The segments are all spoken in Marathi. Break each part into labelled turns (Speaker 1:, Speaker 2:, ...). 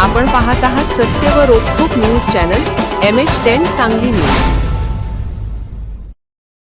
Speaker 1: आपण पाहत आहात सत्य व रोखोक news channel M H ten Sangli news.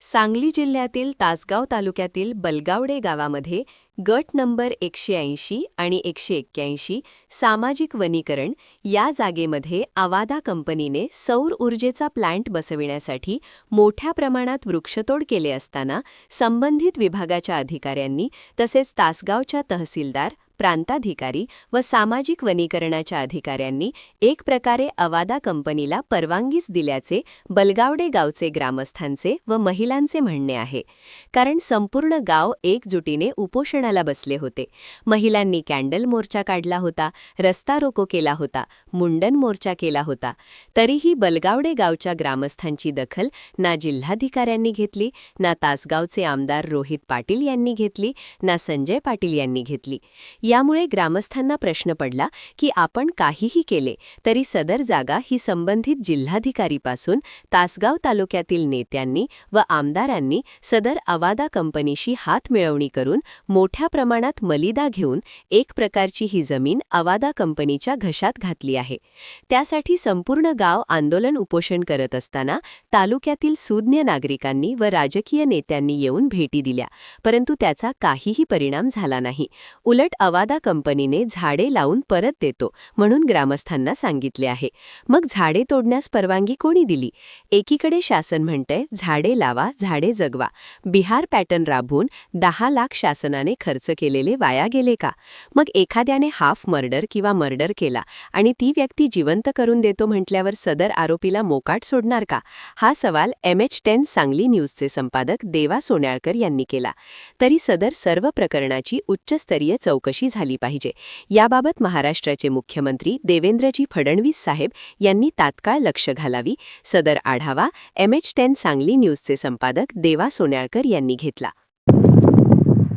Speaker 1: Sangli जिल्ह्यातील तासगाव तालुक्यातील बलगावडे गावामध्ये गट नंबर एकशे ऐंशी आणि एकशे एक्क्याऐंशी सामाजिक वनीकरण या जागेमध्ये आवादा कंपनीने सौर ऊर्जेचा प्लांट बसविण्यासाठी मोठ्या प्रमाणात वृक्षतोड केले असताना संबंधित विभागाच्या अधिकाऱ्यांनी तसेच तासगावच्या तहसीलदार प्रांताधिकारी व सामाजिक वनीकरणाच्या अधिकाऱ्यांनी एक प्रकारे अवादा कंपनीला परवानगीच दिल्याचे बलगावडे गावचे ग्रामस्थांचे व महिलांचे म्हणणे आहे. कारण संपूर्ण गाव एकजुटीने उपोषणाला बसले होते. महिलांनी कॅन्डल मोर्चा काढला होता रस्ता रोको केला होता मुंडन मोर्चा केला होता. तरीही बलगावडे गावच्या ग्रामस्थांची दखल ना जिल्हाधिकाऱ्यांनी घेतली ना तासगावचे आमदार रोहित पाटील यांनी घेतली ना संजय पाटील यांनी घेतली. यामुळे ग्रामस्थांना प्रश्न पडला की आपण काहीही केले तरी सदर जागा ही संबंधित जिल्हाधिकारीपासून तासगाव तालुक्यातील नेत्यांनी व आमदारांनी सदर अवादा कंपनीशी हात मिळवणी करून मोठ्या प्रमाणात मलिदा घेऊन एक प्रकारची ही जमीन अवादा कंपनीच्या घशात घातली आहे. त्यासाठी संपूर्ण गाव आंदोलन उपोषण करत असताना तालुक्यातील सुज्ञ नागरिकांनी व राजकीय नेत्यांनी येऊन भेटी दिल्या परंतु त्याचा काहीही परिणाम झाला नाही. उलट अवादा कंपनीने झाडे लावून परत देतो म्हणून ग्रामस्थांना सांगितले आहे. मग झाडे तोडण्यास परवानगी कोणी दिली? एकीकडे शासन म्हणतंय झाडे लावा झाडे जगवा. बिहार पॅटर्न राबवून दहा लाख शासनाने खर्च केलेले वाया गेले का? मग एखाद्याने हाफ मर्डर किंवा मर्डर केला आणि ती व्यक्ती जिवंत करून देतो म्हटल्यावर सदर आरोपीला मोकाट सोडणार का? हा सवाल एम एच टेन सांगली न्यूजचे संपादक देवा सोन्याळकर यांनी केला. तरी सदर सर्व प्रकरणाची उच्चस्तरीय चौकशी झाली पाहिजे. याबाबत महाराष्ट्राचे मुख्यमंत्री देवेंद्रजी फडणवीस साहेब यांनी तात्काळ लक्ष घालावी. सदर आढावा एम एच टेन सांगली न्यूजचे संपादक देवा सोन्याळकर यांनी घेतला.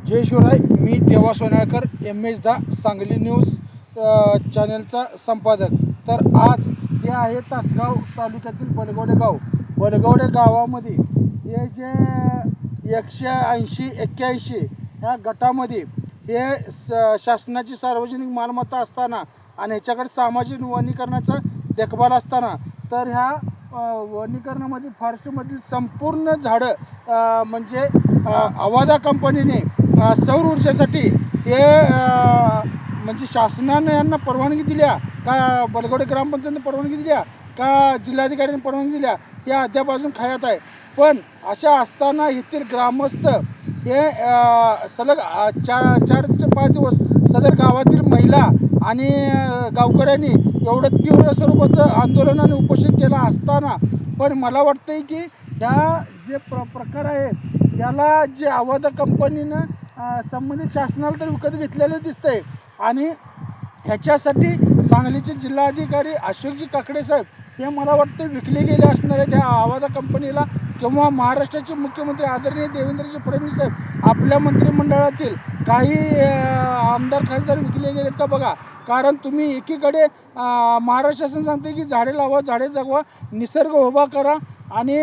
Speaker 2: जय शिवराय मी देवा सोनाळकर एम एच दा सांगली न्यूज चॅनलचा संपादक. तर आज हे आहे तासगाव तालुक्यातील बलगवडे गाव. बलगवडे गावामध्ये हे जे एकशे ऐंशी एक्क्याऐंशी ह्या गटामध्ये हे स शासनाची सार्वजनिक मालमत्ता असताना आणि ह्याच्याकडे सामाजिक वनीकरणाचा देखभाल असताना तर ह्या वनीकरणामध्ये फॉरेस्टमधील संपूर्ण झाडं म्हणजे अ, अवादा कंपनीने सौर ऊर्जेसाठी हे म्हणजे शासनानं यांना परवानगी दिल्या का बलगोडे ग्रामपंचायतीने परवानगी दिल्या का जिल्हाधिकाऱ्यांनी परवानगी दिल्या या अद्याप अजून खायात आहे. पण अशा असताना येथील ग्रामस्थ हे सलग चार चार ते पाच दिवस सदर गावातील महिला आणि गावकऱ्यांनी एवढं तीव्र स्वरूपाचं आंदोलन आणि उपोषण केलं असताना पण मला वाटतंय की ह्या जे प्र प्रकार आहे याला जे आवादा कंपनीनं संबंधित शासनाला तर विकत घेतलेलं दिसतंय. आणि ह्याच्यासाठी सांगलीचे जिल्हाधिकारी अशोकजी काकडे साहेब हे मला वाटतं विकले गेले असणार आहेत ह्या कंपनीला किंवा महाराष्ट्राचे मुख्यमंत्री आदरणीय देवेंद्रजी फडणवीस साहेब आपल्या मंत्रिमंडळातील काही आमदार खासदार विकले गेलेत का बघा? कारण तुम्ही एकीकडे महाराष्ट्र शासन सांगते की झाडे लावा झाडे जगवा निसर्ग उभा करा आणि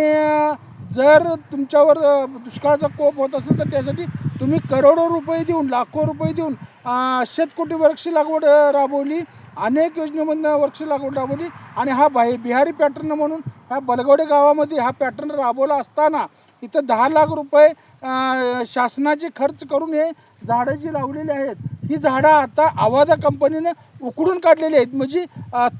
Speaker 2: जर तुमच्यावर दुष्काळाचा कोप होत असेल तर त्यासाठी तुम्ही करोडो रुपये देऊन लाखो रुपये देऊन शेतकोटी वृक्ष लागवड राबवली. अनेक योजनेमधनं वृक्ष लागवड राबवली. आणि हा बाहे बिहारी पॅटर्न म्हणून ह्या बलगवडे गावामध्ये हा पॅटर्न राबवला असताना इथं दहा लाख रुपये शासनाचे खर्च करून हे झाडं जी लावलेली आहेत ही झाडं आता आवादा कंपनीनं उकडून काढलेली आहेत. म्हणजे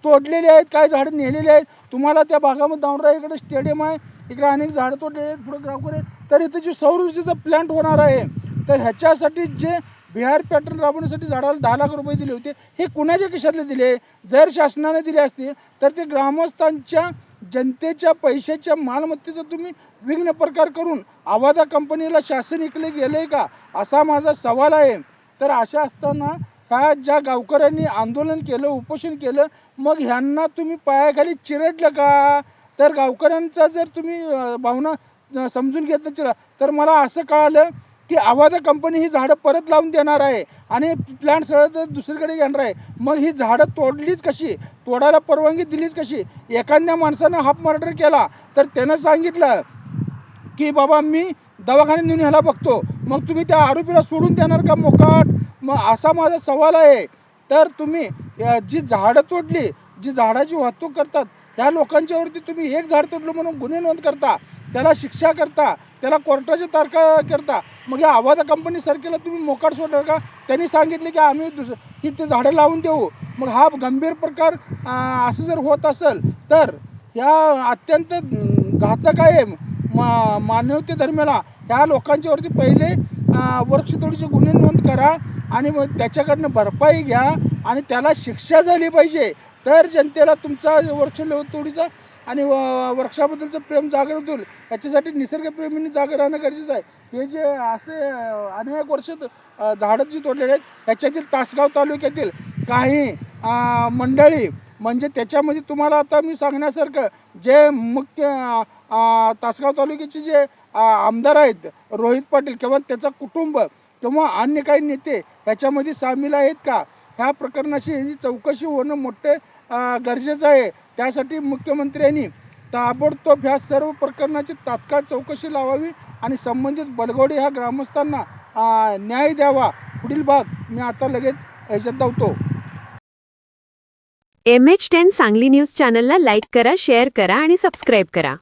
Speaker 2: तोडलेली आहेत काही झाडं नेलेली आहेत. तुम्हाला त्या भागामध्ये दावणरा इकडे स्टेडियम आहे. इकडे अनेक झाडं तोडलेली आहेत पुढे गावकरी आहेत. तर इथं जी सौर ऊर्जेचा प्लॅन्ट होणार आहे तर ह्याच्यासाठी जे बिहार पॅटर्न राबवण्यासाठी झाडाला दहा लाख रुपये दिले होते. हे कुणाच्या खिशातले दिले? जर शासनाने दिले असतील तर ते ग्रामस्थांच्या जनतेच्या पैशाच्या मालमत्तेचा तुम्ही विघ्न प्रकार करून आवादा कंपनीला शासन इकडे गेले का? असा माझा सवाल आहे. तर अशा असताना ह्या ज्या गावकऱ्यांनी आंदोलन केलं उपोषण केलं मग ह्यांना तुम्ही पायाखाली चिरडलं का? तर गावकऱ्यांचा जर तुम्ही भावना समजून घेत चिरा तर मला असं कळालं की आवादा कंपनी ही झाडं परत लावून देणार आहे आणि प्लॅन्ट सगळं तर दुसरीकडे घेणार आहे. मग ही झाडं तोडलीच कशी? तोडायला परवानगी दिलीच कशी? एखाद्या माणसानं हाफ मर्डर केला तर त्यानं सांगितलं की बाबा मी दवाखान्यात नेऊन ह्याला बघतो. मग तुम्ही त्या आरोपीला सोडून देणार का मोकाट? मग असा माझा सवाल आहे. तर तुम्ही जी झाडं तोडली जी झाडाची वाहतूक करतात त्या लोकांच्यावरती तुम्ही एक झाड तोडलं म्हणून गुन्हे नोंद करता. त्याला शिक्षा करता त्याला कोर्टाच्या तारखा करता मग या आवाज कंपनी सारखेला तुम्ही मोकाट सोडणार का? त्यांनी सांगितले की आम्ही दुस की ते झाडं लावून देऊ. मग हा गंभीर प्रकार असं जर होत असेल तर ह्या अत्यंत घातक आहे मा मानवते धर्माला ह्या लोकांच्यावरती पहिले वृक्षतोडीचे गुन्हे नोंद करा आणि मग त्याच्याकडनं भरपाई घ्या आणि त्याला शिक्षा झाली पाहिजे. तर जनतेला तुमचा वृक्ष तोडीचा आणि व- वृक्षाबद्दलचं प्रेम जागृत होईल. याच्यासाठी निसर्गप्रेमींनी जागे राहणं गरजेचं आहे. हे जे असे अनेक वर्ष झाडं जी तोडलेली आहेत याच्यातील तासगाव तालुक्यातील काही मंडळी म्हणजे त्याच्यामध्ये तुम्हाला आता मी सांगण्यासारखं जे मुख्य तासगाव तालुक्याचे जे आमदार आहेत रोहित पाटील किंवा त्याचं कुटुंब किंवा अन्य काही नेते ह्याच्यामध्ये सामील आहेत का? ह्या प्रकरणाशी ह्याची चौकशी होणं मोठे गरजेचं आहे. त्यासाठी मुख्यमंत्र्यांनी ताबडतोब ह्या सर्व प्रकरणाची तात्काळ चौकशी लावावी आणि संबंधित बलगोडी ह्या ग्रामस्थांना न्याय द्यावा. पुढील भाग मी आता लगेच ह्याच्यात धावतो.
Speaker 1: M H ten Sangli news चॅनलला लाईक करा शेअर करा आणि सबस्क्राईब करा.